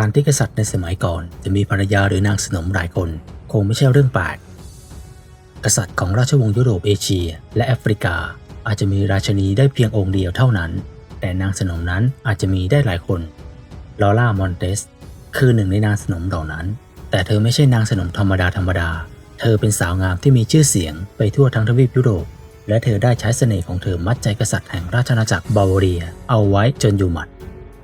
การที่กษัตริย์ในสมัยก่อนจะมีภรรยาหรือนางสนมหลายคน คงไม่ใช่เรื่องแปลกกษัตริย์ของราชวงศ์ยุโรปเอเชีย และแอฟริกา อาจจะมีราชนีได้เพียงองค์เดียวเท่านั้น แต่นางสนมนั้นอาจจะมีได้หลายคนลอร่ามอนเตสคือหนึ่งในนางสนมเหล่านั้น แต่เธอไม่ใช่นางสนมธรรมดาธรรมดา เธอเป็นสาวงามที่มีชื่อเสียงไปทั่วทั้งทวีปยุโรป และเธอได้ใช้เสน่ห์ของเธอมัดใจกษัตริย์แห่งราชอาณาจักรบาวาเรีย เอาไว้จนอยู่หมัด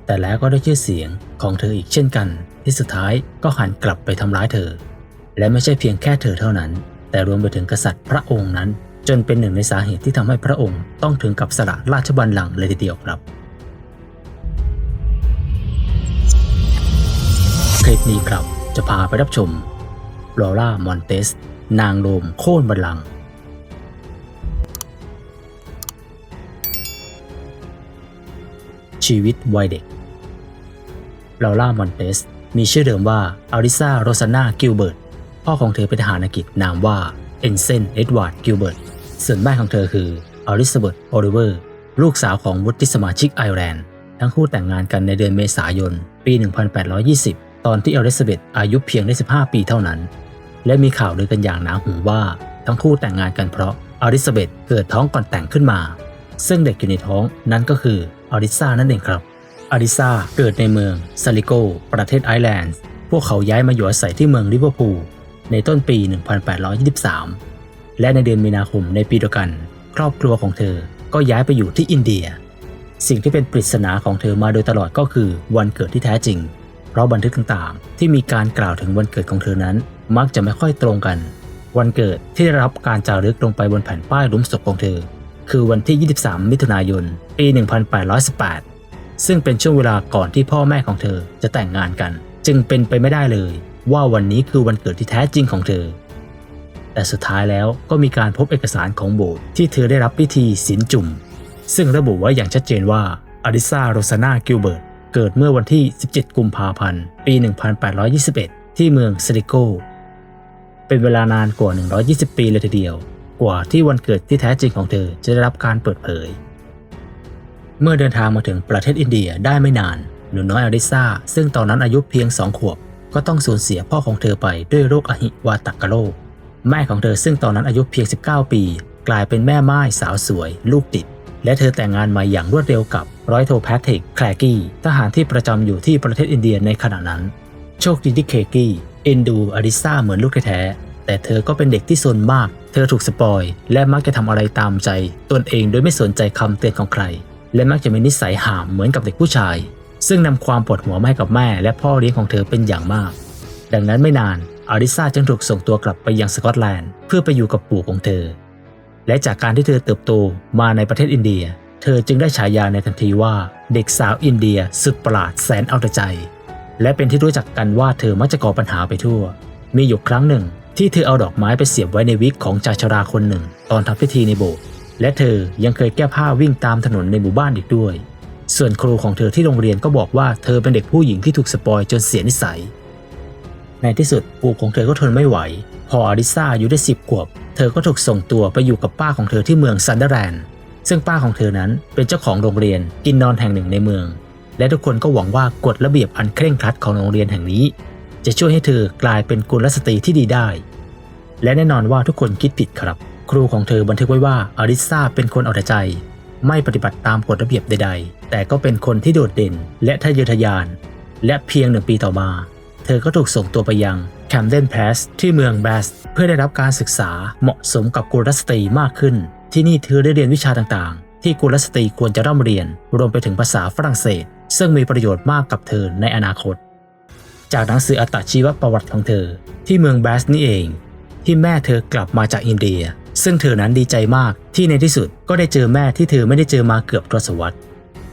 แต่แล้วก็ได้ชื่อเสียงของเธออีกเช่นกัน ที่สุดท้ายก็หันกลับไปทำร้ายเธอ และไม่ใช่เพียงแค่เธอเท่านั้น แต่รวมไปถึงกษัตริย์พระองค์นั้น จนเป็นหนึ่งในสาเหตุที่ทำให้พระองค์ต้องถึงกับสละราชบัลลังก์เลยทีเดียวครับ คลิปนี้ครับจะพาไปรับชมลอร่ามอนเตส นางโรมโค่นบัลลังก์ชีวิตวัยเด็ก ลอร่ามอนเตส มีชื่อเดิมว่าอาริซาโรซานากิลเบิร์ต พ่อของเธอเป็นทหารอังกฤษนามว่าเอนเซนเอ็ดวาร์ดกิลเบิร์ต ส่วนแม่ของเธอคืออลิซาเบธโอลิเวอร์ ลูกสาวของวุฒิสมาชิกไอร์แลนด์ ทั้งคู่แต่งงานกันในเดือนเมษายน ปี 1820 ตอนที่อลิซาเบธอายุเพียงได้ 15 ปีเท่านั้น และมีข่าวลือกันอย่างหนาหูว่าทั้งคู่แต่งงานกันเพราะอลิซาเบธเกิดท้องก่อนแต่งขึ้นมา ซึ่งเด็กอยู่ในท้องนั้นก็คืออลิซานั่นเองครับ อลิซาเกิดในเมืองซาลิโก ประเทศไอร์แลนด์ พวกเขาย้ายมาอยู่อาศัยที่เมืองลิเวอร์พูลในต้นปี 1823 และในเดือนมีนาคมในปีเดียวกัน ครอบครัวของเธอก็ย้ายไปอยู่ที่อินเดีย สิ่งที่เป็นปริศนาของเธอมาโดยตลอดก็คือวันเกิดที่แท้จริง เพราะบันทึกต่างๆ ที่มีการกล่าวถึงวันเกิดของเธอนั้น มักจะไม่ค่อยตรงกัน วันเกิดที่ได้รับการจารึกลงไปบนแผ่นป้ายหลุมศพของเธอ คือวันที่ 23 มิถุนายน ปี 1818 ซึ่งเป็นช่วงเวลาก่อนที่พ่อแม่ของเธอจะแต่งงานกัน จึงเป็นไปไม่ได้เลย ว่าวันนี้คือวันเกิดที่แท้จริงของเธอ แต่สุดท้ายแล้วก็มีการพบเอกสารของโบสถ์ที่เธอได้รับพิธีศีลจุ่ม ซึ่งระบุไว้อย่างชัดเจนว่าอลิซาโรซานากิลเบิร์ตเกิดเมื่อวันที่ 17 กุมภาพันธ์ ปี 1821 ที่เมืองสติโก เป็นเวลานานกว่า 120 ปีเลยทีเดียว กว่าที่วันเกิดที่แท้จริงของเธอจะได้รับการเปิดเผย เมื่อเดินทางมาถึงประเทศอินเดียได้ไม่นาน หนูน้อยอลิซาซึ่งตอนนั้นอายุเพียง2ขวบ ก็ต้องสูญเสียพ่อของเธอไปด้วยโรคอหิวาตกโรค แม่ของเธอซึ่งตอนนั้นอายุเพียง 19 ปี กลายเป็นแม่ไม้สาวสวย ลูกติด และเธอแต่งงานมาอย่างรวดเร็วกับร้อยโทแพทริกแคลกี้ทหารที่ประจำอยู่ที่ประเทศอินเดียในขณะนั้น โชคดีที่เคกี้เอ็นดูอลิซาเหมือนลูกแท้แต่เธอก็เป็นเด็กที่ซนมาก เธอถูกสปอย และมักจะทำอะไรตามใจ ตนเองโดยไม่สนใจคำเตือนของใคร และมักจะมีนิสัยห่ามเหมือนกับเด็กผู้ชาย ซึ่งนำความปวดหัวมาให้กับแม่และพ่อเลี้ยงของเธอเป็นอย่างมาก ดังนั้นไม่นานอาริซาจึงถูกส่งตัวกลับไปยังสกอตแลนด์ เพื่อไปอยู่กับปู่ของเธอ และจากการที่เธอเติบโตมาในประเทศอินเดีย เธอจึงได้ฉายาในทันทีว่าเด็กสาวอินเดียสุดประหลาดแสนเอาแต่ใจ และเป็นที่รู้จักกันว่าเธอมักจะก่อปัญหาไปทั่ว มีอยู่ครั้งหนึ่งที่เธอเอาดอกไม้ไปเสียบไว้ในวิกของชายชราคนหนึ่ง ตอนทำพิธีในโบสถ์ และเธอยังเคยแก้ผ้าวิ่งตามถนนในหมู่บ้านอีกด้วย ส่วนครูของเธอที่โรงเรียนก็บอกว่าเธอเป็นเด็กผู้หญิงที่ถูกสปอยจนเสียนิสัย ในที่สุดปู่ของเธอก็ทนไม่ไหว พออาริซาอายุได้สิบขวบ เธอก็ถูกส่งตัวไปอยู่กับป้าของเธอที่เมืองซันเดอร์แลนด์ซึ่งป้าของเธอนั้นเป็นเจ้าของโรงเรียนกินนอนแห่งหนึ่งในเมือง และทุกคนก็หวังว่ากฎระเบียบอันเคร่งครัดของโรงเรียนแห่งนี้ จะช่วยให้เธอกลายเป็นกุลสตรีที่ดีได้ และแน่นอนว่าทุกคนคิดผิดครับ ครูของเธอบันทึกไว้ว่าอาริซาเป็นคนเอาแต่ใจ ไม่ปฏิบัติตามกฎระเบียบใด ๆ แต่ก็เป็นคนที่โดดเด่น และทะเยอทะยาน และเพียงหนึ่งปีต่อมา เธอก็ถูกส่งตัวไปยังแคมเดนเพลสที่เมืองแบสเพื่อได้รับการศึกษาเหมาะสมกับกุลสตรีมากขึ้น ที่นี่เธอได้เรียนวิชาต่างๆ ที่กุลสตรีควรจะร่ำเรียน รวมไปถึงภาษาฝรั่งเศส ซึ่งมีประโยชน์มากกับเธอในอนาคต จากหนังสืออัตชีวประวัติของเธอ ที่เมืองแบสนี่เอง ที่แม่เธอกลับมาจากอินเดีย ซึ่งเธอนั้นดีใจมากที่ในที่สุดก็ได้เจอแม่ที่เธอไม่ได้เจอมาเกือบทศวรรษ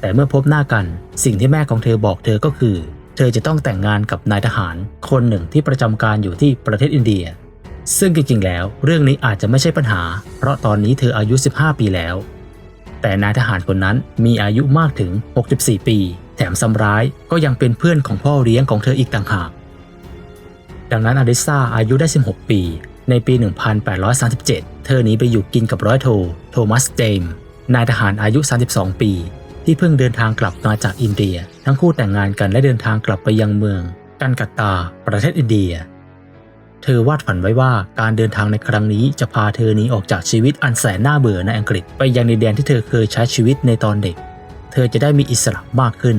แต่เมื่อพบหน้ากันสิ่งที่แม่ของเธอบอกเธอก็คือ เธอจะต้องแต่งงานกับนายทหาร คนหนึ่งที่ประจำการอยู่ที่ประเทศอินเดีย ซึ่งจริงๆแล้ว เรื่องนี้อาจจะไม่ใช่ปัญหา เพราะตอนนี้เธออายุ 15 ปีแล้ว แต่นายทหารคนนั้นมีอายุมากถึง 64 ปี แถมซ้ำร้ายก็ยังเป็นเพื่อนของพ่อเลี้ยงของเธออีกต่างหากดังนั้นอลิซาอายุได้ 16 ปี ในปี 1837 เธอหนีไปอยู่กินกับร้อยโท โทมัสเจมส์นายทหารอายุ 32 ปี ที่เพิ่งเดินทางกลับมาจากอินเดีย ทั้งคู่แต่งงานกันและเดินทางกลับไปยังเมือง กันกัตตา ประเทศอินเดีย เธอวาดฝันไว้ว่าการเดินทางในครั้งนี้จะพาเธอหนีออกจากชีวิตอันแสนน่าเบื่อในอังกฤษไปยังในแดนที่เธอเคยใช้ชีวิตในตอนเด็ก เธอจะได้มีอิสระมากขึ้น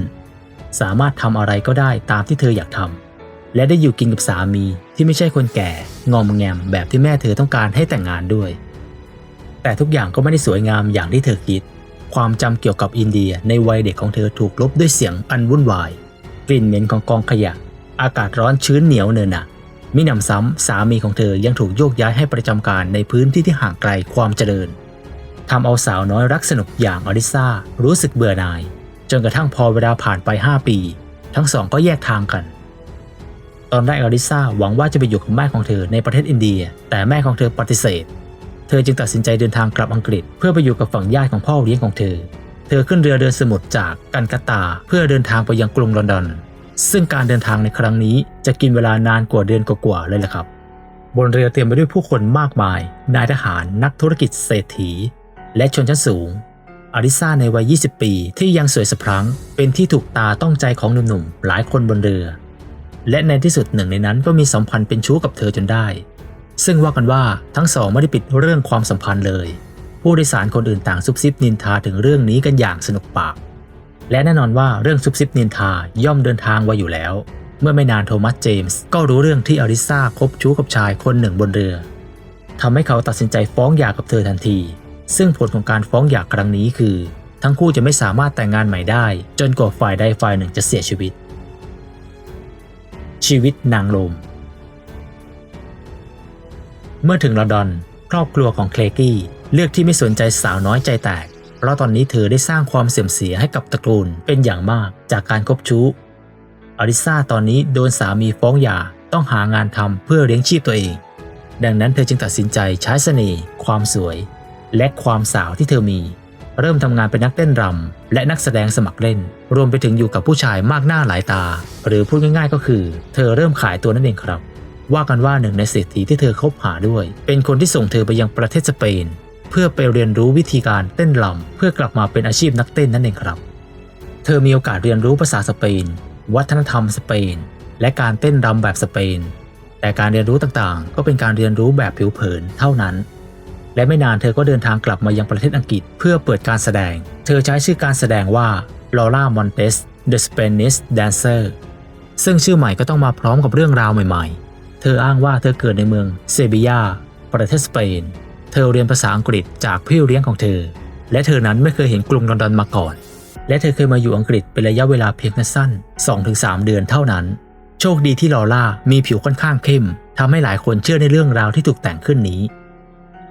สามารถทำอะไรก็ได้ตามที่เธออยากทำและได้อยู่กินกับสามี ที่ไม่ใช่คนแก่งอมแงมแบบที่แม่เธอต้องการให้แต่งงานด้วย แต่ทุกอย่างก็ไม่ได้สวยงามอย่างที่เธอคิด ความจำเกี่ยวกับอินเดียในวัยเด็กของเธอถูกลบด้วยเสียงอันวุ่นวาย กลิ่นเหม็นของกองขยะ อากาศร้อนชื้นเหนียวเนินหนะมิหนำซ้ำสามีของเธอยังถูกโยกย้ายให้ประจำการในพื้นที่ที่ห่างไกลความเจริญทำเอาสาวน้อยรักสนุกอย่างอลิซารู้สึกเบื่อหน่าย จนกระทั่งพอเวลาผ่านไป 5 ปี ทั้งสองก็แยกทางกัน ตอนแรกอลิซาหวังว่าจะไปอยู่กับแม่ของเธอในประเทศอินเดีย แต่แม่ของเธอปฏิเสธ เธอจึงตัดสินใจเดินทางกลับอังกฤษ เพื่อไปอยู่กับฝั่งญาติของพ่อเลี้ยงของเธอ เธอขึ้นเรือเดินสมุทรจากกันกัตตา เพื่อเดินทางไปยังกรุงลอนดอน ซึ่งการเดินทางในครั้งนี้จะกินเวลานานกว่าเดือนกว่าๆเลยละครับ บนเรือเต็มไปด้วยผู้คนมากมาย นายทหารนักธุรกิจเศรษฐี และชนชั้นสูงอาริซาในวัย 20 ปี ที่ยังสวยสะพรั่งเป็นที่ถูกตาต้องใจของหนุ่มๆหลายคนบนเรือ และในที่สุดหนึ่งในนั้นก็มีสัมพันธ์เป็นชู้กับเธอจนได้ ซึ่งว่ากันว่าทั้งสองไม่ได้ปิดเรื่องความสัมพันธ์เลย ผู้โดยสารคนอื่นต่างซุบซิบนินทาถึงเรื่องนี้กันอย่างสนุกปาก และแน่นอนว่าเรื่องซุบซิบนินทาย่อมเดินทางไว้อยู่แล้ว เมื่อไม่นานโทมัสเจมส์ก็รู้เรื่องที่อาริซาคบชู้กับชายคนหนึ่งบนเรือทำให้เขาตัดสินใจฟ้องหย่ากับเธอทันที ซึ่งผลของการฟ้องหย่าครั้งนี้คือ ทั้งคู่จะไม่สามารถแต่งงานใหม่ได้ จนกว่าฝ่ายใดฝ่ายหนึ่งจะเสียชีวิต ชีวิตนางลม เมื่อถึงลอนดอน ครอบครัวของเคลกี้เลือกที่ไม่สนใจสาวน้อยใจแตก เพราะตอนนี้เธอได้สร้างความเสื่อมเสียให้กับตระกูลเป็นอย่างมากจากการคบชู้ อลิซาตอนนี้โดนสามีฟ้องหย่าต้องหางานทำเพื่อเลี้ยงชีพตัวเอง ดังนั้นเธอจึงตัดสินใจใช้เสน่ห์ความสวย และความสาวที่เธอมี เริ่มทำงานเป็นนักเต้นรำและนักแสดงสมัครเล่น รวมไปถึงอยู่กับผู้ชายมากหน้าหลายตา หรือพูดง่ายๆ ก็คือ เธอเริ่มขายตัวนั่นเองครับ ว่ากันว่าหนึ่งในเศรษฐีที่เธอคบหาด้วย เป็นคนที่ส่งเธอไปยังประเทศสเปน เพื่อไปเรียนรู้วิธีการเต้นรำเพื่อกลับมาเป็นอาชีพนักเต้นนั่นเองครับ เธอมีโอกาสเรียนรู้ภาษาสเปน วัฒนธรรมสเปน และการเต้นรำแบบสเปน แต่การเรียนรู้ต่างๆ ก็เป็นการเรียนรู้แบบผิวเผินเท่านั้น และไม่นานเธอก็เดินทางกลับมายังประเทศอังกฤษเพื่อเปิดการแสดง เธอใช้ชื่อการแสดงว่า Laura Montes The Spanish Dancer ซึ่งชื่อใหม่ก็ต้องมาพร้อมกับเรื่องราวใหม่ๆ เธออ้างว่าเธอเกิดในเมืองเซบียา ประเทศสเปน เธอเรียนภาษาอังกฤษจากพี่เลี้ยงของเธอ และเธอนั้นไม่เคยเห็นกรุงลอนดอนมาก่อน และเธอเคยมาอยู่อังกฤษเป็นระยะเวลาเพียงสั้น 2-3 เดือนเท่านั้น โชคดีที่ลอล่ามีผิวค่อนข้างเข้มทำให้หลายคนเชื่อในเรื่องราวที่ถูกแต่งขึ้นนี้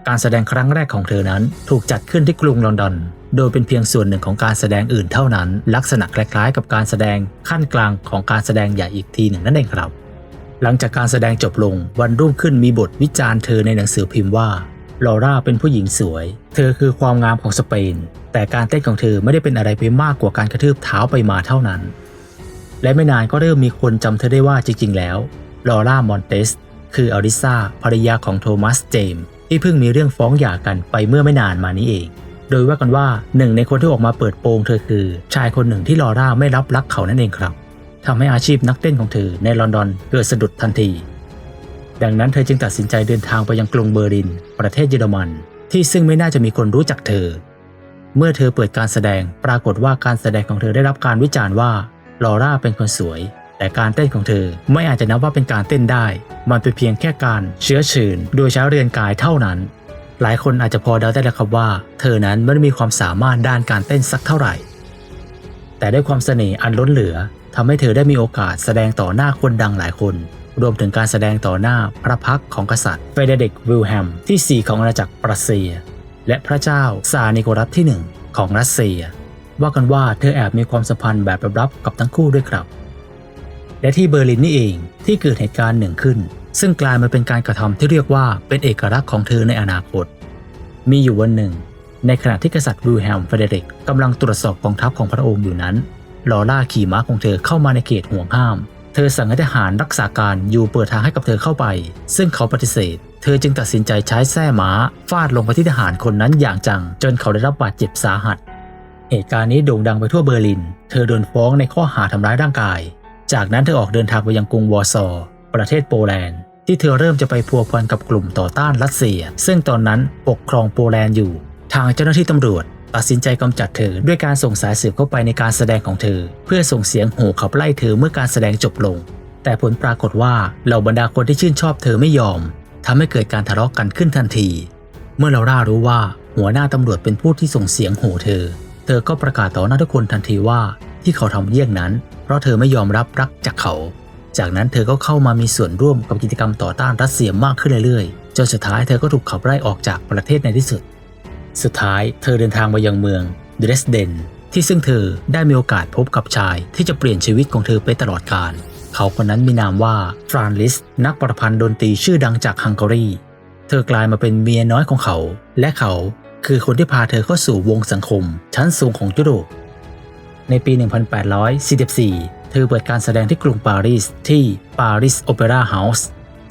การแสดงครั้งแรกของเธอนั้นถูกจัดขึ้นที่กรุงลอนดอน โดยเป็นเพียงส่วนหนึ่งของการแสดงอื่นเท่านั้น ลักษณะคล้ายๆ กับการแสดงขั้นกลางของการแสดงใหญ่อีกทีหนึ่งนั่นเองครับ หลังจากการแสดงจบลงวันรุ่งขึ้นมีบทวิจารณ์เธอในหนังสือพิมพ์ว่าลอร่าเป็นผู้หญิงสวย เธอคือความงามของสเปน แต่การเต้นของเธอไม่ได้เป็นอะไรไปมากกว่าการกระทืบเท้าไปมาเท่านั้น และไม่นานก็เริ่มมีคนจำเธอได้ว่าจริงๆ แล้วลอร่ามอนเตสคืออลิซาภรรยาของโทมัสเจมส์ ที่เพิ่งมีเรื่องฟ้องหย่ากันไปเมื่อไม่นานมานี้เอง โดยว่ากันว่าหนึ่งในคนที่ออกมาเปิดโปงเธอคือ ชายคนหนึ่งที่ลอร่าไม่รับรักเขานั่นเองครับทำให้อาชีพนักเต้นของเธอในลอนดอนเกิดสะดุดทันที ดังนั้นเธอจึงตัดสินใจเดินทางไปยังกรุงเบอร์ลิน ประเทศเยอรมัน ที่ซึ่งไม่น่าจะมีคนรู้จักเธอ เมื่อเธอเปิดการแสดงปรากฏว่าการแสดงของเธอได้รับการวิจารณ์ว่าลอร่าเป็นคนสวย แต่การเต้นของเธอไม่อาจจะนับว่าเป็นการเต้นได้ มันเป็นเพียงแค่การเชื้อเชิญโดยใช้เรือนกายเท่านั้น หลายคนอาจจะพอเดาได้แล้วครับว่า เธอนั้นไม่ได้มีความสามารถด้านการเต้นสักเท่าไหร่ แต่ด้วยความเสน่ห์อันล้นเหลือทำให้เธอได้มีโอกาสแสดงต่อหน้าคนดังหลายคน รวมถึงการแสดงต่อหน้าพระพักของกษัตริย์เฟเดริกวิลแฮมที่4ของอาณาจักรปรัสเซีย และพระเจ้าซานิโคลัสที่ 1 ของรัสเซีย ว่ากันว่าเธอแอบมีความสัมพันธ์แบบลับๆกับทั้งคู่ด้วยครับ และที่เบอร์ลินนี่เองที่เกิดเหตุการณ์หนึ่งขึ้น ซึ่งกลายมาเป็นการกระทำที่เรียกว่าเป็นเอกลักษณ์ของเธอในอนาคต มีอยู่วันหนึ่ง ในขณะที่กษัตริย์วิลแฮมเฟเดริกกำลังตรวจสอบกองทัพของพระองค์อยู่นั้นลอร่าขี่ม้าของเธอเข้ามาในเขตห่วงห้าม เธอสั่งให้ทหารรักษาการอยู่เปิดทางให้กับเธอเข้าไป ซึ่งเขาปฏิเสธ เธอจึงตัดสินใจใช้แส้ม้าฟาดลงไปที่ทหารคนนั้นอย่างจัง จนเขาได้รับบาดเจ็บสาหัส เหตุการณ์นี้โด่งดังไปทั่วเบอร์ลิน เธอโดนฟ้องในข้อหาทำร้ายร่างกาย จากนั้นเธอออกเดินทางไปยังกรุงวอร์ซอประเทศโปแลนด์ ที่เธอเริ่มจะไปพัวพันกับกลุ่มต่อต้านรัสเซีย ซึ่งตอนนั้นปกครองโปแลนด์อยู่ ทางเจ้าหน้าที่ตำรวจ ตัดสินใจกำจัดเธอด้วยการส่งสายสืบเข้าไปในการแสดงของเธอ เพื่อส่งเสียงโห่ขับไล่เธอเมื่อการแสดงจบลง แต่ผลปรากฏว่าเหล่าบรรดาคนที่ชื่นชอบเธอไม่ยอมทำให้เกิดการทะเลาะกันขึ้นทันที เมื่อลาร่ารู้ว่าหัวหน้าตำรวจเป็นผู้ที่ส่งเสียงโห่เธอ เธอก็ประกาศต่อหน้าทุกคนทันทีว่า ที่เขาทำเยี่ยงนั้น เพราะเธอไม่ยอมรับรักจากเขา จากนั้นเธอก็เข้ามามีส่วนร่วมกับกิจกรรมต่อต้านรัสเซียมากขึ้นเรื่อยๆ จนสุดท้ายเธอก็ถูกขับไล่ออกจากประเทศในที่สุด สุดท้ายเธอเดินทางมายังเมืองเดรสเดนที่ซึ่งเธอได้มีโอกาสพบกับชายที่จะเปลี่ยนชีวิตของเธอไปตลอดกาลเขาคนนั้นมีนามว่าฟรานลิส นักประพันธ์ดนตรีชื่อดังจากฮังการี เธอกลายมาเป็นเมียน้อยของเขา และเขาคือคนที่พาเธอเข้าสู่วงสังคม ชั้นสูงของยุโรป ในปี 1844 เธอเปิดการแสดงที่กรุงปารีสที่ Paris Opera House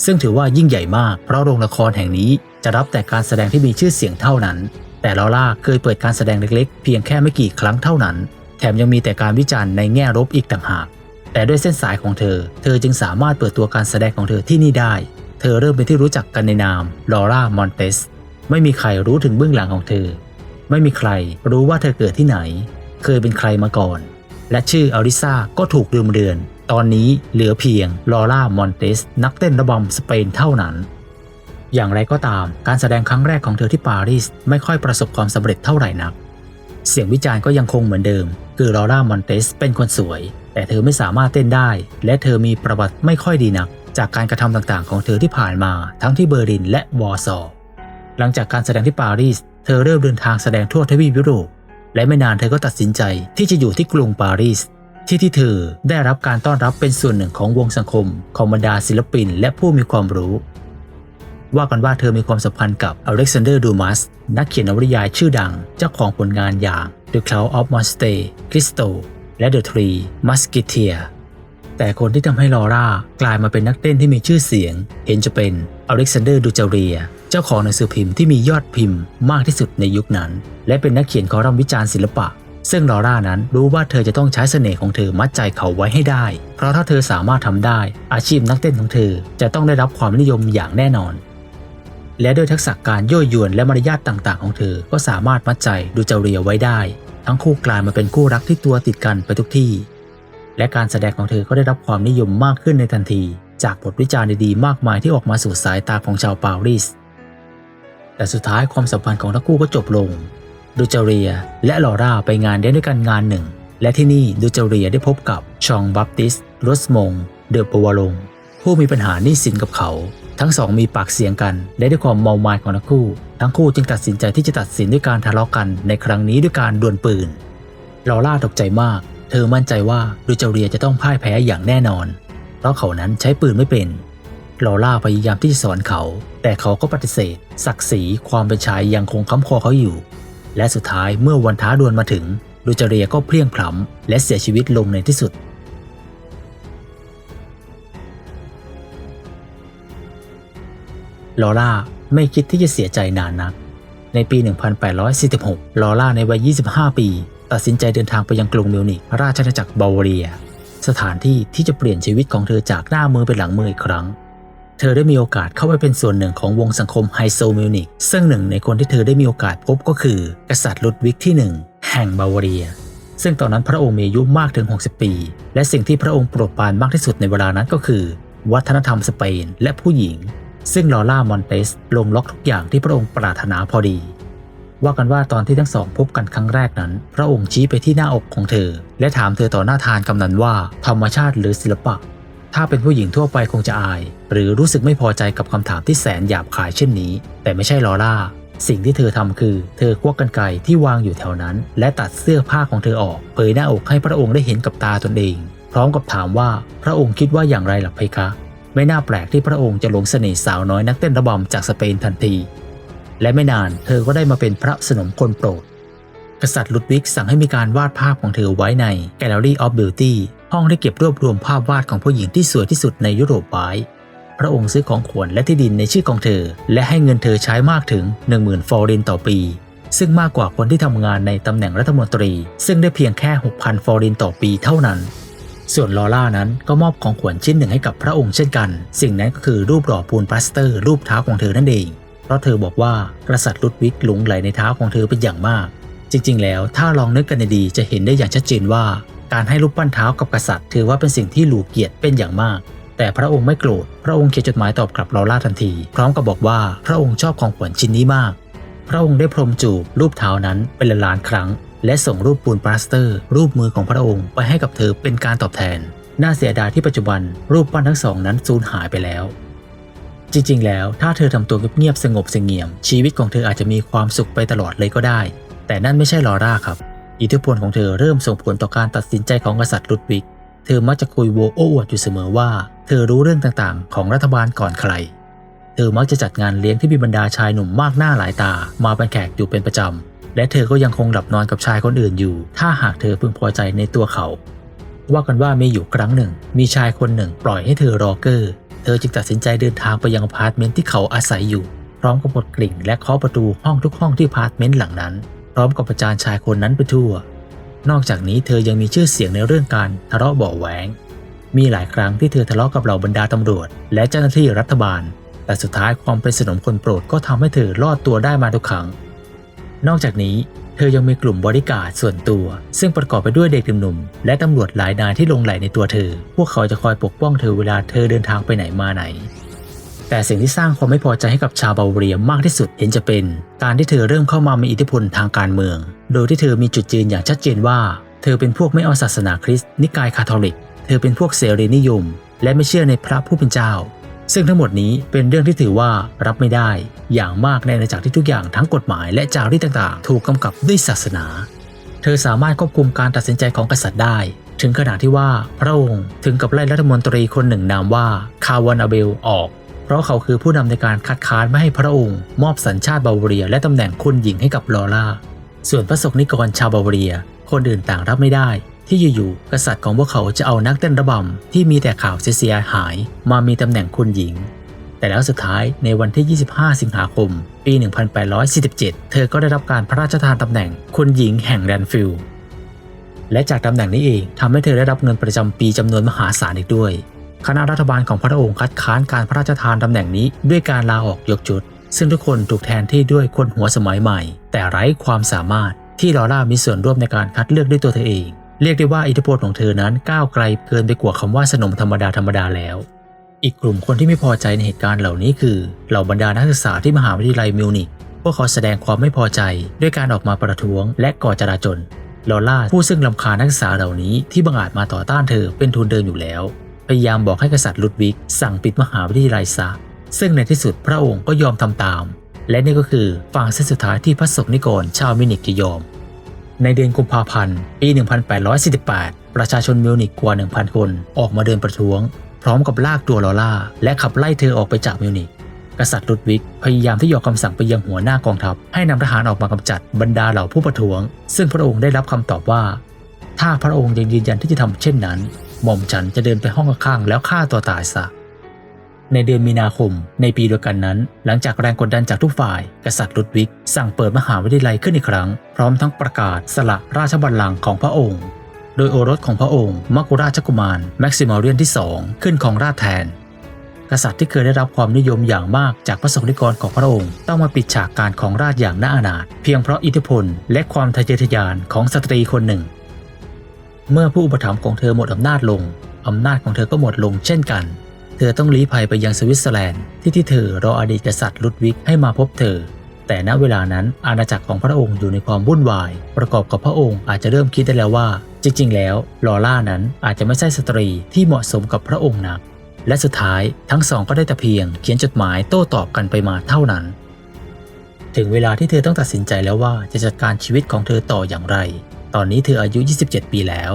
ซึ่งถือว่ายิ่งใหญ่มากเพราะโรงละครแห่งนี้จะรับแต่การแสดงที่มีชื่อเสียงเท่านั้น แต่ลอล่าเคยเปิดการแสดงเล็กๆ เพียงแค่ไม่กี่ครั้งเท่านั้น แถมยังมีแต่การวิจารณ์ในแง่ลบอีกต่างหาก แต่ด้วยเส้นสายของเธอ เธอจึงสามารถเปิดตัวการแสดงของเธอที่นี่ได้ เธอเริ่มเป็นที่รู้จักกันในนามลอร่ามอนเตส ไม่มีใครรู้ถึงเบื้องหลังของเธอ ไม่มีใครรู้ว่าเธอเกิดที่ไหน เคยเป็นใครมาก่อน และชื่ออลิซาก็ถูกลืมเลือน ตอนนี้เหลือเพียงลอร่ามอนเตสนักเต้นระบำสเปนเท่านั้น อย่างไรก็ตามการแสดงครั้งแรกของเธอที่ปารีสไม่ค่อยประสบความสำเร็จเท่าไหร่นัก เสียงวิจารณ์ก็ยังคงเหมือนเดิม คือลอร่ามอนเตสเป็นคนสวย แต่เธอไม่สามารถเต้นได้ และเธอมีประวัติไม่ค่อยดีนัก จากการกระทำต่างๆ ของเธอที่ผ่านมาทั้งที่เบอร์ลินและวอร์ซอหลังจากการแสดงที่ปารีสเธอเริ่มเดินทางแสดงทั่วทวีปยุโรป และไม่นานเธอก็ตัดสินใจที่จะอยู่ที่กรุงปารีสที่ที่เธอได้รับการต้อนรับเป็นส่วนหนึ่งของวงสังคมของบรรดาศิลปิน และผู้มีความรู้ ว่ากันว่าเธอมีความสัมพันธ์กับอเล็กซานเดอร์ดูมัสนักเขียนนวนิยายชื่อดังเจ้าของผลงานอย่าง The Cloud of Monster Cristo และ The Three Musketeers แต่คนที่ทำให้ลอร่ากลายมาเป็นนักเต้นที่มีชื่อเสียง เห็นจะเป็นอเล็กซานเดอร์ดูจาเรีย เจ้าของหนังสือพิมพ์ที่มียอดพิมพ์มากที่สุดในยุคนั้น และเป็นนักเขียนคอลัมน์วิจารณ์ศิลปะ ซึ่งลอร่านั้นรู้ว่าเธอจะต้องใช้เสน่ห์ของเธอมัดใจเขาไว้ให้ได้ เพราะถ้าเธอสามารถทำได้ อาชีพนักเต้นของเธอจะต้องได้รับความนิยมอย่างแน่นอน และด้วยทักษะการยั่วยวนและมารยาทต่างๆ ของเธอก็สามารถมัดใจดูจาเรียไว้ได้ ทั้งคู่กลายมาเป็นคู่รักที่ตัวติดกันไปทุกที่ และการแสดงของเธอก็ได้รับความนิยมมากขึ้นในทันที จากบทวิจารณ์ดีๆมากมายที่ออกมาสู่สายตาของชาวปารีส แต่สุดท้ายความสัมพันธ์ของทั้งคู่ก็จบลง ดูจเรียและลอร่าไปงานเลี้ยงด้วยกันงานหนึ่ง และที่นี่ดูจเรียได้พบกับชองบัพติสรสมง เดอปวาลง ผู้มีปัญหาหนี้สินกับเขา ทั้งสองมีปากเสียงกัน และด้วยความเมามายของทั้งคู่ ทั้งคู่จึงตัดสินใจที่จะตัดสินด้วยการทะเลาะกันในครั้งนี้ด้วยการดวลปืนลอร่าตกใจมาก เธอมั่นใจว่าดูเจเรียจะต้องพ่ายแพ้อย่างแน่นอน เพราะเขานั้นใช้ปืนไม่เป็นลอร่าพยายามที่จะสอนเขา แต่เขาก็ปฏิเสธ ศักดิ์ศรีความเป็นชายยังคงค้ำคอเขาอยู่ และสุดท้ายเมื่อวันท้าดวลมาถึงดูเจเรียก็เพลียงพล้ำและเสียชีวิตลงในที่สุดลอร่าไม่คิดที่จะเสียใจนานนัก ในปี 1846 ลอร่าในวัย 25 ปี ตัดสินใจเดินทางไปยังกรุงมิวนิกราชอาณาจักรบาวาเรีย สถานที่ที่จะเปลี่ยนชีวิตของเธอจากหน้ามือเป็นหลังมืออีกครั้ง เธอได้มีโอกาสเข้าไปเป็นส่วนหนึ่งของวงสังคมไฮโซมิวนิกซึ่งหนึ่งในคนที่เธอได้มีโอกาสพบก็คือ กษัตริย์ลุดวิกที่ 1 แห่งบาวาเรีย ซึ่งตอนนั้นพระองค์มีอายุมากถึง 60 ปี และสิ่งที่พระองค์โปรดปรานมากที่สุดในเวลานั้นก็คือ วัฒนธรรมสเปนและผู้หญิง ซึ่งลอร่ามอนเตสลงล็อกทุกอย่างที่พระองค์ปรารถนาพอดี ว่ากันว่าตอนที่ทั้งสองพบกันครั้งแรกนั้น พระองค์ชี้ไปที่หน้าอกของเธอ และถามเธอต่อหน้าทานกำนันว่า ธรรมชาติหรือศิลปะ ถ้าเป็นผู้หญิงทั่วไปคงจะอาย หรือรู้สึกไม่พอใจกับคำถามที่แสนหยาบคายเช่นนี้ แต่ไม่ใช่ลอร่าสิ่งที่เธอทำคือ เธอควักกรรไกที่วางอยู่แถวนั้น และตัดเสื้อผ้าของเธอออก เผยหน้าอกให้พระองค์ได้เห็นกับตาตนเอง พร้อมกับถามว่าพระองค์คิดว่าอย่างไรล่ะเพคะ ไม่น่าแปลกที่พระองค์จะหลงเสน่ห์สาวน้อยนักเต้นระบำจากสเปนทันที และไม่นานเธอก็ได้มาเป็นพระสนมคนโปรด กษัตริย์ลุดวิกสั่งให้มีการวาดภาพของเธอไว้ใน Gallery of Beauty ห้องที่เก็บรวบรวมภาพวาดของผู้หญิงที่สวยที่สุดในยุโรปไว้ พระองค์ซื้อของขวัญและที่ดินในชื่อของเธอ และให้เงินเธอใช้มากถึง 10,000ฟอรินต่อปี ซึ่งมากกว่าคนที่ทำงานในตำแหน่งรัฐมนตรี ซึ่งได้เพียงแค่ 6,000 ฟอรินต่อปีเท่านั้นส่วนลอร่านั้นก็มอบของขวัญชิ้นหนึ่งให้กับพระองค์เช่นกัน สิ่งนั้นก็คือรูปหล่อปูนปลาสเตอร์ รูปเท้าของเธอนั่นเอง เพราะเธอบอกว่ากษัตริย์ลุดวิกหลงไหลในเท้าของเธอเป็นอย่างมาก จริงๆ แล้วถ้าลองนึกกันดีจะเห็นได้อย่างชัดเจนว่า การให้รูปปั้นเท้ากับกษัตริย์ ถือว่าเป็นสิ่งที่หลูเกียรติเป็นอย่างมาก แต่พระองค์ไม่โกรธพระองค์เขียนจดหมายตอบกลับลอร่าทันที พร้อมกับบอกว่าพระองค์ชอบของขวัญชิ้นนี้มาก พระองค์ได้พรมจูบรูปเท้านั้นเป็นล้านครั้ง และส่งรูปปูนปลาสเตอร์ รูปมือของพระองค์ไปให้กับเธอเป็นการตอบแทนน่าเสียดายที่ปัจจุบันรูปปั้นทั้งสองนั้นสูญหายไปแล้ว จริงๆ แล้วถ้าเธอทำตัวเงียบๆ สงบเสงี่ยม ชีวิตของเธออาจจะมีความสุขไปตลอดเลยก็ได้ แต่นั่นไม่ใช่ลอร่าครับ อิทธิพลของเธอเริ่มส่งผลต่อการตัดสินใจของกษัตริย์ลุดวิก เธอมักจะคุยโวโอ้อวดอยู่เสมอว่า เธอรู้เรื่องต่างๆ ของรัฐบาลก่อนใคร เธอมักจะจัดงานเลี้ยงที่มีบรรดาชายหนุ่มมากหน้าหลายตา มาเป็นแขกอยู่เป็นประจำ และเธอก็ยังคงหลับนอนกับชายคนอื่นอยู่ ถ้าหากเธอพึงพอใจในตัวเขาว่ากันว่ามีอยู่ครั้งหนึ่ง มีชายคนหนึ่งปล่อยให้เธอรอเกอร์ เธอจึงตัดสินใจเดินทางไปยังอพาร์ตเมนต์ที่เขาอาศัยอยู่ พร้อมกับกดกริ่งและเคาะประตูห้องทุกห้องที่อพาร์ตเมนต์หลังนั้น พร้อมกับประจานชายคนนั้นไปทั่ว นอกจากนี้เธอยังมีชื่อเสียงในเรื่องการทะเลาะเบาะแหวงมีหลายครั้งที่เธอทะเลาะกับเหล่าบรรดาตำรวจ และเจ้าหน้าที่รัฐบาล แต่สุดท้ายความเป็นสนมคนโปรดก็ทำให้เธอรอดตัวได้มาทุกครั้ง นอกจากนี้ เธอยังมีกลุ่มบริการส่วนตัว ซึ่งประกอบไปด้วยเด็กหนุ่มและตำรวจหลายนายที่ลงไหลในตัวเธอ พวกเขาจะคอยปกป้องเธอเวลาเธอเดินทางไปไหนมาไหน แต่สิ่งที่สร้างความไม่พอใจให้กับชาวบาวเรียมากที่สุดเห็นจะเป็น การที่เธอเริ่มเข้ามามีอิทธิพลทางการเมือง โดยที่เธอมีจุดยืนอย่างชัดเจนว่า เธอเป็นพวกไม่เอาศาสนาคริสต์นิกายคาทอลิก เธอเป็นพวกเสรีนิยม และไม่เชื่อในพระผู้เป็นเจ้า ซึ่งทั้งหมดนี้เป็นเรื่องที่ถือว่ารับไม่ได้ อย่างมากในอาณาจักรที่ทุกอย่างทั้งกฎหมายและจารีตต่างๆ ถูกกำกับด้วยศาสนา เธอสามารถควบคุมการตัดสินใจของกษัตริย์ได้ ถึงขนาดที่ว่าพระองค์ถึงกับไล่รัฐมนตรีคนหนึ่งนามว่าคาวานาเบลออก เพราะเขาคือผู้นำในการคัดค้านไม่ให้พระองค์ มอบสัญชาติบาวเรีย และตำแหน่งคุณหญิงให้กับลอร่าส่วนพระสงฆ์นิกรชาวบาวเรีย คนอื่นต่างรับไม่ได้ ที่อยู่ๆกษัตริย์ของพวกเขาจะเอานักเต้นระบำที่มีแต่ข่าวเสียหาย มามีตำแหน่งคุณหญิง แต่แล้วสุดท้ายในวันที่ 25 สิงหาคม ปี 1847 เธอก็ได้รับการพระราชทานตำแหน่งคุณหญิงแห่งแรนฟิลและจากตำแหน่งนี้เองทำให้เธอได้รับเงินประจำปีจำนวนมหาศาลอีกด้วย คณะรัฐบาลของพระองค์คัดค้านการพระราชทานตำแหน่งนี้ด้วยการลาออกยกจุด ซึ่งทุกคนถูกแทนที่ด้วยคนหัวสมัยใหม่ แต่ไร้ความสามารถที่ลอร่ามีส่วนร่วมในการคัดเลือกด้วยตัวเธอเอง เรียกได้ว่าอิทธิพลของเธอนั้นก้าวไกลเกินไปกว่าคำว่าสนมธรรมดาธรรมดาแล้ว อีกกลุ่มคนที่ไม่พอใจในเหตุการณ์เหล่านี้คือเหล่าบรรดานักศึกษาที่มหาวิทยาลัยมิวนิกพวกเขาแสดงความไม่พอใจด้วยการออกมาประท้วง และก่อจราจลลอร่าผู้ซึ่งลำคาญนักศึกษาเหล่านี้ที่บังอาจมาต่อต้านเธอเป็นทุนเดิมอยู่แล้ว พยายามบอกให้กษัตริย์ลุดวิกสั่งปิดมหาวิทยาลัยซะซึ่งในที่สุดพระองค์ก็ยอมทำตาม และนี่ก็คือฝั่งเส้นสุดท้ายที่พระสงฆ์นิกรชาวมิวนิกจะยอม ในเดือนกุมภาพันธ์ ปี 1848 ประชาชนมิวนิกกว่า 1,000 คน ออกมาเดินประท้วง พร้อมกับลากตัวลอร่า และขับไล่เธอออกไปจากมิวนิกกษัตริย์ลุดวิกพยายามที่ยอมคำสั่งไปยังหัวหน้ากองทัพ ให้นำทหารออกมากำจัดบรรดาเหล่าผู้ประท้วง ซึ่งพระองค์ได้รับคำตอบว่า ถ้าพระองค์ยังยืนยันที่จะทำเช่นนั้น หม่อมฉันจะเดินไปห้องข้างๆแล้วฆ่าตัวตายซะ ในเดือนมีนาคม ในปีเดียวกันนั้น หลังจากแรงกดดันจากทุกฝ่าย กษัตริย์ลุดวิก สั่งเปิดมหาวิทยาลัยขึ้นอีกครั้ง พร้อมทั้งประกาศสละราชบัลลังก์ของพระองค์ โดยโอรสของพระองค์มักุราชกุมารแม็กซิมอเรียนที่ 2 ขึ้นของราชแทน กษัตริย์ที่เคยได้รับความนิยมอย่างมากจากพระสงฆ์นิกรของพระองค์ ต้องมาปิดฉากการของราชอย่างน่าอนาถเพียงเพราะอิทธิพล และความทะเยอทะยานของสตรีคนหนึ่ง เมื่อผู้อุปถัมภ์ของเธอหมดอำนาจลงอำนาจของเธอก็หมดลงเช่นกัน เธอต้องลี้ภัยไปยังสวิตเซอร์แลนด์ที่ที่เธอรออดีตกษัตริย์ลุดวิกให้มาพบเธอ แต่ณเวลานั้นอาณาจักรของพระองค์อยู่ในความวุ่นวาย ประกอบกับพระองค์อาจจะเริ่มคิดได้แล้วว่า จริง ๆ แล้วลอร่านั้นอาจจะไม่ใช่สตรีที่เหมาะสมกับพระองค์นักและสุดท้ายทั้งสองก็ได้แต่เพียงเขียนจดหมายโต้ตอบกันไปมาเท่านั้น ถึงเวลาที่เธอต้องตัดสินใจแล้วว่าจะจัดการชีวิตของเธอต่ออย่างไร ตอนนี้เธออายุ 27 ปีแล้ว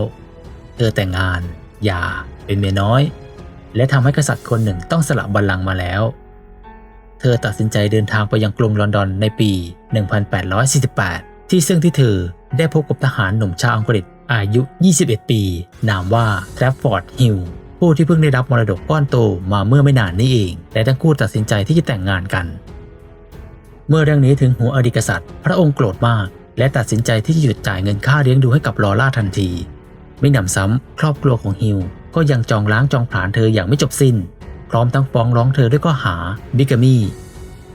เธอแต่งงานหย่าเป็นเมียน้อย และทำให้กษัตริย์คนหนึ่งต้องสละบัลลังก์มาแล้ว เธอตัดสินใจเดินทางไปยังกรุงลอนดอนในปี 1848 ที่ซึ่งที่เธอได้พบกับทหารหนุ่มชาวอังกฤษอายุ 21 ปี นามว่าแทรฟฟอร์ดฮิลผู้ที่เพิ่งได้รับมรดกก้อนโตมาเมื่อไม่นานนี้เอง และทั้งคู่ตัดสินใจที่จะแต่งงานกัน เมื่อเรื่องนี้ถึงหูอดีตกษัตริย์ พระองค์โกรธมาก และตัดสินใจที่จะหยุดจ่ายเงินค่าเลี้ยงดูให้กับลอร่าทันที ไม่หนำซ้ำครอบครัวของฮิว ก็ยังจองล้างจองผลาญเธออย่างไม่จบสิ้น พร้อมทั้งฟ้องร้องเธอด้วยข้อหาบิกามี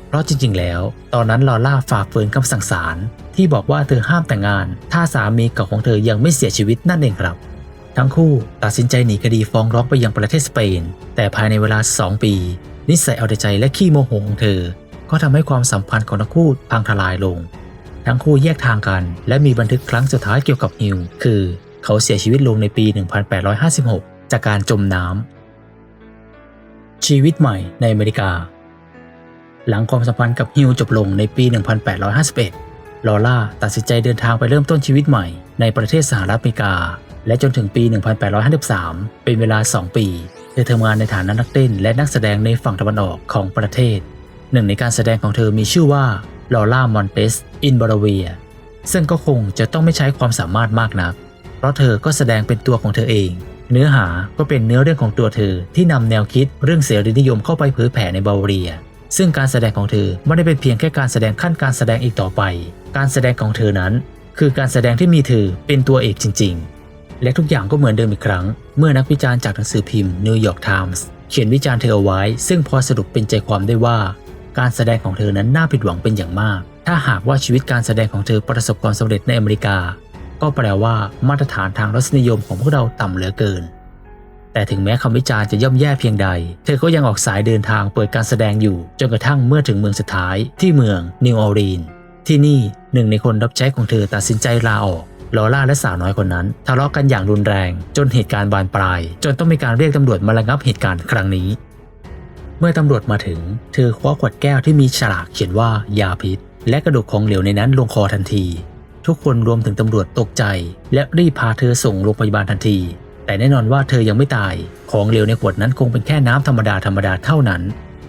เพราะจริง ๆ แล้ว ตอนนั้นลอร่าฝ่าฝืนคำสั่งศาลที่บอกว่าเธอห้ามแต่งงาน ถ้าสามีเก่าของเธอยังไม่เสียชีวิตนั่นเองครับ ทั้งคู่ตัดสินใจหนีคดีฟ้องร้องไปยังประเทศสเปน แต่ภายในเวลา 2 ปี นิสัยเอาแต่ใจและขี้โมโหของเธอ ก็ทำให้ความสัมพันธ์ของทั้งคู่พังทลายลง ทั้งคู่แยกทางกัน และมีบันทึกครั้งสุดท้ายเกี่ยวกับฮิวคือ เขาเสียชีวิตลงในปี 1856 จากการจมน้ำ ชีวิตใหม่ในอเมริกา หลังความสัมพันธ์กับฮิวจบลงในปี 1851 ลอร่าตัดสินใจเดินทางไปเริ่มต้นชีวิตใหม่ในประเทศสหรัฐอเมริกา และจนถึงปี 1853 เป็นเวลา 2 ปีเธอทำงานในฐานะนักเต้นและนักแสดงในฝั่งตะวันออกของประเทศ หนึ่งในการแสดงของเธอมีชื่อว่าลอร่ามอนเตสอินบราเวียซึ่งก็คงจะต้องไม่ใช้ความสามารถมากนัก เพราะเธอก็แสดงเป็นตัวของเธอเอง เนื้อหาก็เป็นเนื้อเรื่องของตัวเธอที่นำแนวคิดเรื่องเสรีนิยมเข้าไปเผยแผ่ในบาวเรีย ซึ่งการแสดงของเธอไม่ได้เป็นเพียงแค่การแสดงขั้นการแสดงอีกต่อไป การแสดงของเธอนั้น คือการแสดงที่มีเธอเป็นตัวเอกจริง ๆ และทุกอย่างก็เหมือนเดิมอีกครั้ง เมื่อนักวิจารณ์จากหนังสือพิมพ์นิวยอร์กไทมส์เขียนวิจารณ์เธอเอาไว้ ซึ่งพอสรุปเป็นใจความได้ว่า การแสดงของเธอนั้นน่าผิดหวังเป็นอย่างมาก ถ้าหากว่าชีวิตการแสดงของเธอประสบความสำเร็จในอเมริกา ก็แปลว่ามาตรฐานทางรสนิยมของพวกเราต่ำเหลือเกิน แต่ถึงแม้คำวิจารณ์จะย่อมแย่เพียงใด เธอก็ยังออกสายเดินทางเปิดการแสดงอยู่ จนกระทั่งเมื่อถึงเมืองสุดท้ายที่เมืองนิวออร์ลีนที่นี่หนึ่งในคนรับใช้ของเธอตัดสินใจลาออกลอร่าและสาวน้อยคนนั้นทะเลาะกันอย่างรุนแรง จนเหตุการณ์บานปลาย จนต้องมีการเรียกตำรวจมาระงับเหตุการณ์ครั้งนี้ เมื่อตำรวจมาถึง เธอคว้าขวดแก้วที่มีฉลากเขียนว่ายาพิษ และกระดูกของเหลวในนั้นลงคอทันที ทุกคนรวมถึงตำรวจตกใจ และรีบพาเธอส่งโรงพยาบาลทันที แต่แน่นอนว่าเธอยังไม่ตาย ของเหลวในขวดนั้นคงเป็นแค่น้ำธรรมดาธรรมดาเท่านั้น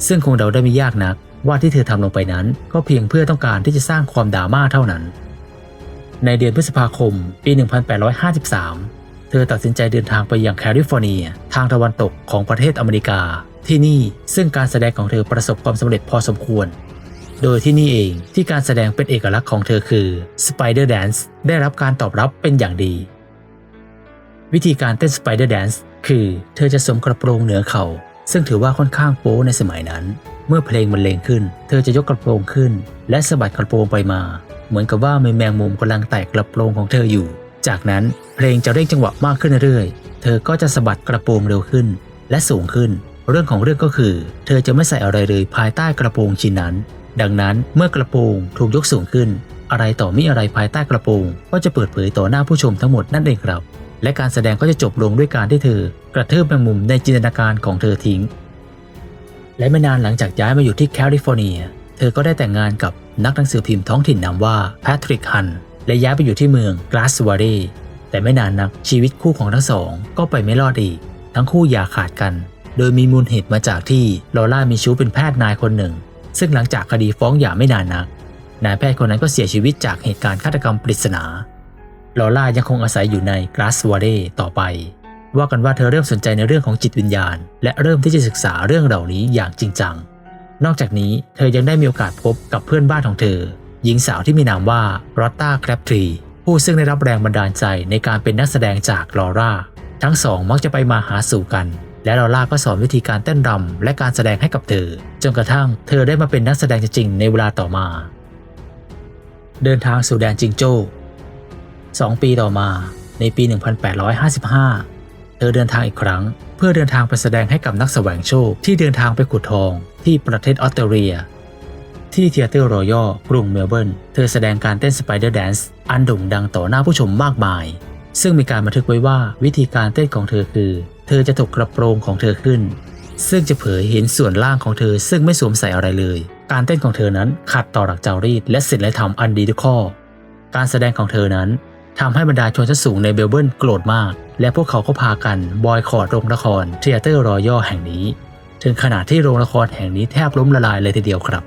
ซึ่งคงเดาได้ไม่ยากนัก ว่าที่เธอทำลงไปนั้น ก็เพียงเพื่อต้องการที่จะสร้างความดราม่าเท่านั้น ในเดือนพฤษภาคม ปี 1853 เธอตัดสินใจเดินทางไปยังแคลิฟอร์เนีย ทางตะวันตกของประเทศอเมริกา ที่นี่ซึ่งการแสดงของเธอประสบความสำเร็จพอสมควร โดยที่นี่เองที่การแสดงเป็นเอกลักษณ์ของเธอคือ Spider Dance ได้รับการตอบรับเป็นอย่างดี วิธีการเต้น Spider Dance คือเธอจะสวมกระโปรงเหนือเขา่า ซึ่งถือว่าค่อนข้างโป๊ในสมัยนั้น เมื่อเพลงบรรเลงขึ้น เธอจะยกกระโปรงขึ้น และสะบัดกระโปรงไปมา เหมือนกับว่ามีแมงมุมกำลังแตะกระโปรงของเธออยู่ จากนั้นเพลงจะเร่งจังหวะมากขึ้นเรื่อยๆ เธอก็จะสะบัดกระโปรงเร็วขึ้น และสูงขึ้น เรื่องของเรื่องก็คือ เธอจะไม่ใส่อะไรเลยภายใต้กระโปรงชิ้นนั้น ดังนั้นเมื่อกระโปรงถูกยกสูงขึ้น อะไรต่อมีอะไรภายใต้กระโปรงก็จะเปิดเผยต่อหน้าผู้ชมทั้งหมดนั่นเองครับ และการแสดงก็จะจบลงด้วยการที่เธอกระเทิบแมงมุมในจินตนาการของเธอทิ้ง และไม่นานหลังจากย้ายมาอยู่ที่แคลิฟอร์เนีย เธอก็ได้แต่งงานกับนักหนังสือพิมพ์ท้องถิ่นนามว่าแพทริกฮันและย้ายไปอยู่ที่เมืองกลาสวาเดแต่ไม่นานนักชีวิตคู่ของทั้งสองก็ไปไม่รอดอีก ทั้งคู่อย่าขาดกัน โดยมีมูลเหตุมาจากที่ลอร่ามีชู้เป็นแพทย์นายคนหนึ่ง ซึ่งหลังจากคดีฟ้องหย่าไม่นานนักนายแพทย์คนนั้นก็เสียชีวิตจากเหตุการณ์ฆาตกรรมปริศนาลอร่ายังคงอาศัยอยู่ในกราสวาเดต่อไป ว่ากันว่าเธอเริ่มสนใจในเรื่องของจิตวิญญาณ และเริ่มที่จะศึกษาเรื่องเหล่านี้อย่างจริงจัง นอกจากนี้เธอยังได้มีโอกาสพบกับเพื่อนบ้านของเธอ หญิงสาวที่มีนามว่ารอตตาแครปทรีผู้ซึ่งได้รับแรงบันดาลใจในการเป็นนักแสดงจากลอร่า ทั้งสองมักจะไปมาหาสู่กัน และลอร่าก็สอนวิธีการเต้นรำและการแสดงให้กับเธอ จนกระทั่งเธอได้มาเป็นนักแสดงจริงๆในเวลาต่อมา เดินทางสู่แดนจิงโจ้สองปีต่อมาในปี 1855 เธอเดินทางอีกครั้ง เพื่อเดินทางไปแสดงให้กับนักแสวงโชคที่เดินทางไปขุดทองที่ประเทศออสเตรเลีย ที่เทเตอร์รอยัลกรุงเมลเบิร์น เธอแสดงการเต้นสไปเดอร์แดนซ์อันโด่งดังต่อหน้าผู้ชมมากมาย ซึ่งมีการบันทึกไว้ว่าวิธีการเต้นของเธอคือ ธอจะถกกระโปรงของเธอขึ้น ซึ่งจะเผยเห็นส่วนล่างของเธอซึ่งไม่สวมใส่อะไรเลย การเต้นของเธอนั้นขัดต่อหลักจารีตและศีลธรรมอันดีทุกข้อ การแสดงของเธอนั้นทำให้บรรดาชนชั้นสูงในเบลเบิร์นโกรธมาก และพวกเขาก็พากันบอยคอรดโรงละครเทเตอร์รอยัลแห่งนี้ ถึงขนาดที่โรงละครแห่งนี้แทบล้มละลายเลยทีเดียวครับ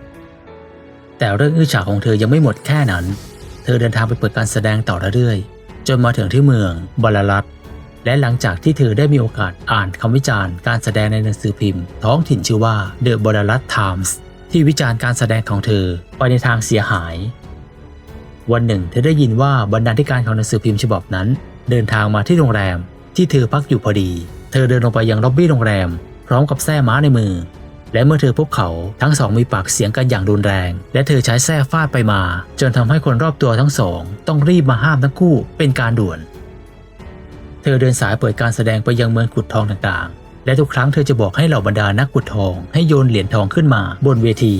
แต่เรื่องอื้อฉาวของเธอยังไม่หมดแค่นั้น เธอเดินทางไปเปิดการแสดงต่อเรื่อยๆจนมาถึงที่เมืองบาลารัต และหลังจากที่เธอได้มีโอกาสอ่านคำวิจารณ์การแสดงในหนังสือพิมพ์ ท้องถิ่นชื่อว่า The b a l a r a t Times ที่วิจารณ์การแสดงของเธอไปในทางเสียหาย วันหนึ่ง เธอได้ยินว่าบรรณาธิการของหนังสือพิมพ์ฉบับนั้น เดินทางมาที่โรงแรม ที่เธอพักอยู่พอดี เธอเดินลงไปยังล็อบบี้โรงแรม พร้อมกับแส้ม้าในมือ และเมื่อเธอพบเขาทั้งสองมีปากเสียงกันอย่างรุนแรง และเธอใช้แส้ฟาดไปมา จนทำให้คนรอบตัวทั้งสอง ต้องรีบมาห้ามทั้งคู่เป็นการด่วน เธอเดินสายเปิดการแสดงไปยังเมืองขุดทองต่างๆ และทุกครั้งเธอจะบอกให้เหล่าบรรดานักขุดทองให้โยนเหรียญทองขึ้นมาบนเวที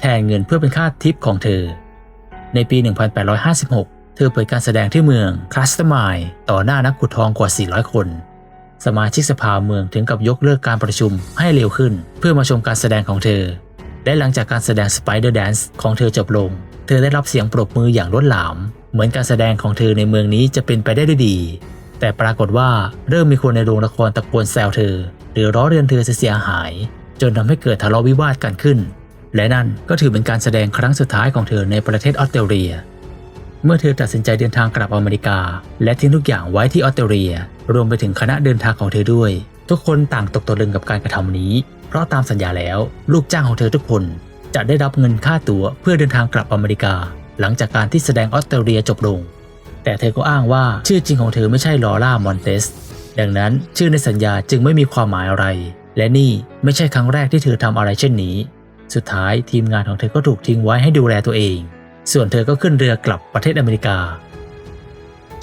แทนเงินเพื่อเป็นค่าทิปของเธอ ในปี 1856 เธอเปิดการแสดงที่เมืองคลัสเตอร์ไมล์ต่อหน้านักขุดทองกว่า 400 คน สมาชิกสภาเมืองถึงกับยกเลิกการประชุมให้เร็วขึ้น เพื่อมาชมการแสดงของเธอ และหลังจากการแสดง Spider Dance ของเธอจบลง เธอได้รับเสียงปรบมืออย่างล้นหลาม เหมือนการแสดงของเธอในเมืองนี้จะเป็นไปได้ด้วยดี แต่ปรากฏว่าเริ่มมีคนในโรงละครตะโกนแซวเธอ หรือล้อเลียนเธอเสียหาย จนทำให้เกิดทะเลาะวิวาทกันขึ้น และนั่นก็ถือเป็นการแสดงครั้งสุดท้ายของเธอในประเทศออสเตรเลีย เมื่อเธอตัดสินใจเดินทางกลับอเมริกา และทิ้งทุกอย่างไว้ที่ออสเตรเลีย รวมไปถึงคณะเดินทางของเธอด้วย ทุกคนต่างตกตะลึงกับการกระทำนี้ เพราะตามสัญญาแล้วลูกจ้างของเธอทุกคน จะได้รับเงินค่าตั๋วเพื่อเดินทางกลับอเมริกา หลังจากการที่แสดงออสเตรเลียจบลง แต่เธอก็อ้างว่าชื่อจริงของเธอไม่ใช่ลอร่ามอนเตส ดังนั้นชื่อในสัญญาจึงไม่มีความหมายอะไร และนี่ไม่ใช่ครั้งแรกที่เธอทำอะไรเช่นนี้ สุดท้ายทีมงานของเธอก็ถูกทิ้งไว้ให้ดูแลตัวเอง ส่วนเธอก็ขึ้นเรือกลับประเทศอเมริกา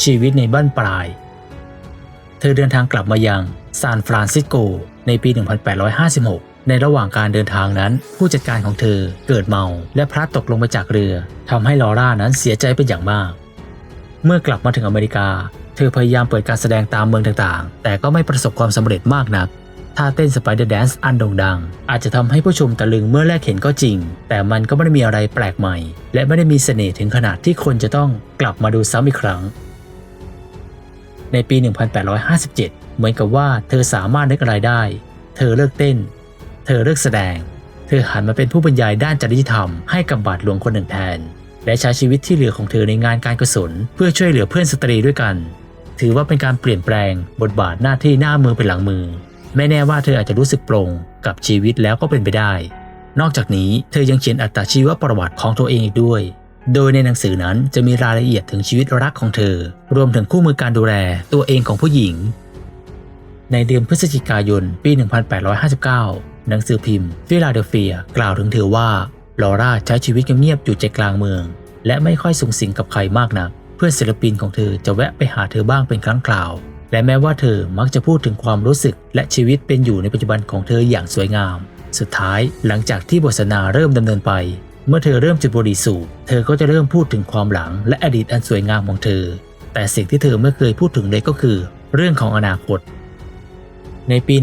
ชีวิตในบ้านปลาย เธอเดินทางกลับมายังซานฟรานซิสโกในปี 1856ในระหว่างการเดินทางนั้น ผู้จัดการของเธอเกิดเมา และพลัดตกลงไปจากเรือทำให้ลอร่านั้นเสียใจเป็นอย่างมาก เมื่อกลับมาถึงอเมริกา เธอพยายามเปิดการแสดงตามเมืองต่างๆ แต่ก็ไม่ประสบความสำเร็จมากนักท่าเต้นสไปเดอร์แดนซ์อันโด่งดัง อาจจะทำให้ผู้ชมตะลึงเมื่อแรกเห็นก็จริง แต่มันก็ไม่ได้มีอะไรแปลกใหม่ และไม่ได้มีเสน่ห์ถึงขนาดที่คนจะต้องกลับมาดูซ้ำอีกครั้ง ในปี 1857 เหมือนกับว่าเธอสามารถนึกอะไรได้ เธอเลิกเต้น เธอเลิกแสดง เธอหันมาเป็นผู้บรรยายด้านจริยธรรมให้กับบาทหลวงคนหนึ่งแทน และใช้ชีวิตที่เหลือของเธอในงานการกุศลเพื่อช่วยเหลือเพื่อนสตรีด้วยกัน ถือว่าเป็นการเปลี่ยนแปลงบทบาทหน้าที่หน้ามือเป็นหลังมือ ไม่แน่ว่าเธออาจจะรู้สึกโปลงกับชีวิตแล้วก็เป็นไปได้ นอกจากนี้เธอยังเขียนอัตชีวประวัติของตัวเองอีกด้วย โดยในหนังสือนั้นจะมีรายละเอียดถึงชีวิตรักของเธอ รวมถึงคู่มือการดูแลตัวเองของผู้หญิง ในเดือนพฤศจิกายนปี 1859 หนังสือพิมพ์ฟิลาเดลเฟีย กล่าวถึงเธอว่า ลอร่าใช้ชีวิตเงียบๆอยู่ใจกลางเมือง และไม่ค่อยสูงสิงกับใครมากนัก เพื่อนศิลปินของเธอจะแวะไปหาเธอบ้างเป็นครั้งคราว และแม้ว่าเธอมักจะพูดถึงความรู้สึก และชีวิตเป็นอยู่ในปัจจุบันของเธออย่างสวยงาม สุดท้ายหลังจากที่บทสนทนาเริ่มดำเนินไป เมื่อเธอเริ่มจุดบุหรี่สูบเธอก็จะเริ่มพูดถึงความหลัง และอดีตอันสวยงามของเธอ แต่สิ่งที่เธอไม่เคยพูดถึงเลยก็คือ เรื่องของอนาคต ในปี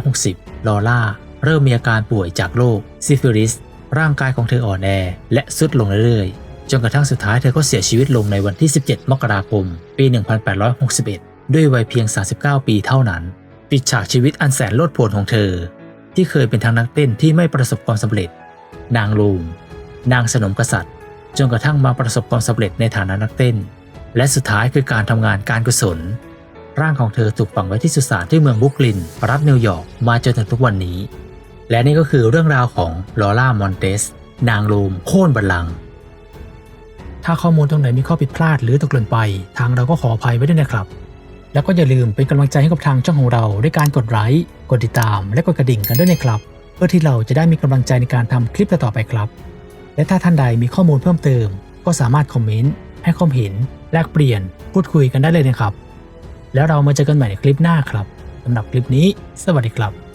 1860 ลอร่าเริ่มมีอาการป่วยจากโรคซิฟิลิส ร่างกายของเธออ่อนแอ และทรุดลงเรื่อยๆ จนกระทั่งสุดท้ายเธอก็เสียชีวิตลงในวันที่ 17 มกราคม ปี 1861 ด้วยวัยเพียง 39 ปีเท่านั้น ปิดฉากชีวิตอันแสนโลดโผนของเธอ ที่เคยเป็นทั้งนักเต้นที่ไม่ประสบความสำเร็จ นางลูม นางสนมกษัตริย์ จนกระทั่งมาประสบความสำเร็จในฐานะนักเต้น และสุดท้ายคือการทำงานการกุศล ร่างของเธอถูกฝังไว้ที่สุสานที่เมืองบุกลิน รัฐนิวยอร์ก มาจนถึงทุกวันนี้ และนี่ก็คือเรื่องราวของลอร่ามอนเตส นางลูมโค่นบัลลังก์ถ้าข้อมูลตรงไหนมีข้อผิดพลาดหรือตกหล่นไป ทางเราก็ขออภัยไว้ด้วยนะครับ แล้วก็อย่าลืมเป็นกำลังใจให้กับทางช่องของเราด้วยการกดไลค์กดติดตาม และกดกระดิ่งกันด้วยนะครับ เพื่อที่เราจะได้มีกำลังใจในการทำคลิปต่อไปครับ และถ้าท่านใดมีข้อมูลเพิ่มเติม ก็สามารถคอมเมนต์ให้ความเห็นแลกเปลี่ยน พูดคุยกันได้เลยนะครับ แล้วเรามาเจอกันใหม่ในคลิปหน้าครับสำหรับคลิปนี้ สวัสดีครับ